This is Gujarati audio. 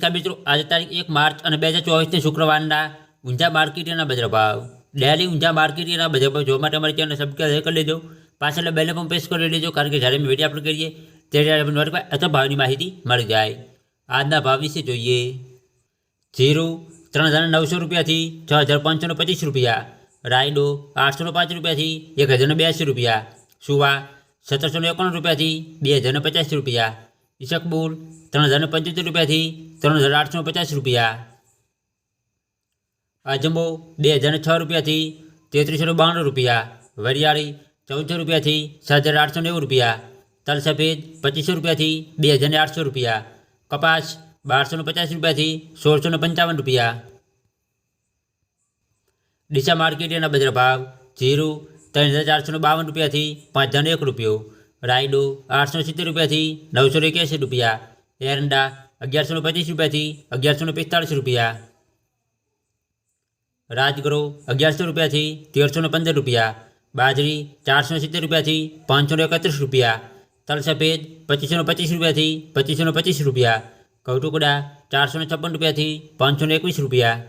નમસ્કાર મિત્રો. આજે તારીખ એક માર્ચ અને બે હજાર ચોવીસની શુક્રવારના ઊંઝા માર્કેટના બજાર ભાવ. ડેલી ઊંઝા માર્કેટના બજાર ભાવ જોવા માટે અમારી ચેનલ સબસ્ક્રાઈબ કરી લેજો પાછળ બેલે પણ પ્રેસ કરી લેજો કારણ કે જ્યારે અમે વીડિયો કરીએ, ત્યારે આપણે નોટિફાઈ અથવા ભાવની માહિતી મળી જાય. આજના ભાવ વિશે જોઈએ. ઝીરો ત્રણ હજાર નવસો રૂપિયાથી છ હજાર પાંચસો પચીસ રૂપિયા. રાયડો આઠસો પાંચ રૂપિયાથી એક હજાર બ્યાસી રૂપિયા. સુવા સત્તરસો એકાણું રૂપિયાથી બે હજાર પચાસ રૂપિયા. ઈસકબુલ ત્રણ હજાર પંચોતેર રૂપિયાથી ત્રણ હજાર આઠસો પચાસ રૂપિયા. અજંબો બે હજાર છ રૂપિયાથી તેત્રીસો બાણું રૂપિયા. વરિયાળી ચૌદસો રૂપિયાથી સાત હજાર આઠસો નેવું રૂપિયા. તલ સફેદ પચીસો રૂપિયાથી બે હજાર આઠસો રૂપિયા. કપાસ બારસો પચાસ રૂપિયાથી સોળસો પંચાવન રૂપિયા. ડીસા માર્કેટના બજાર ભાવ જીરું ત્રણ હજાર ચારસો બાવન રૂપિયાથી પાંચ હજાર એક રૂપિયો. રાયડો આઠસો સિત્તેર રૂપિયાથી નવસો એક્યાસી રૂપિયા. એરંડા અગિયારસો પચીસ રૂપિયાથી અગિયારસો પિસ્તાળીસ રૂપિયા. રાજગરો અગિયારસો રૂપિયાથી તેરસો પંદર રૂપિયા. બાજરી ચારસો સિત્તેર રૂપિયાથી પાંચસો એકત્રીસ રૂપિયા. તલ સફેદ પચીસો પચીસ રૂપિયાથી પચીસો પચીસ રૂપિયા. કૌટુકડા ચારસો છપ્પન રૂપિયાથી પાંચસો એકવીસ રૂપિયા.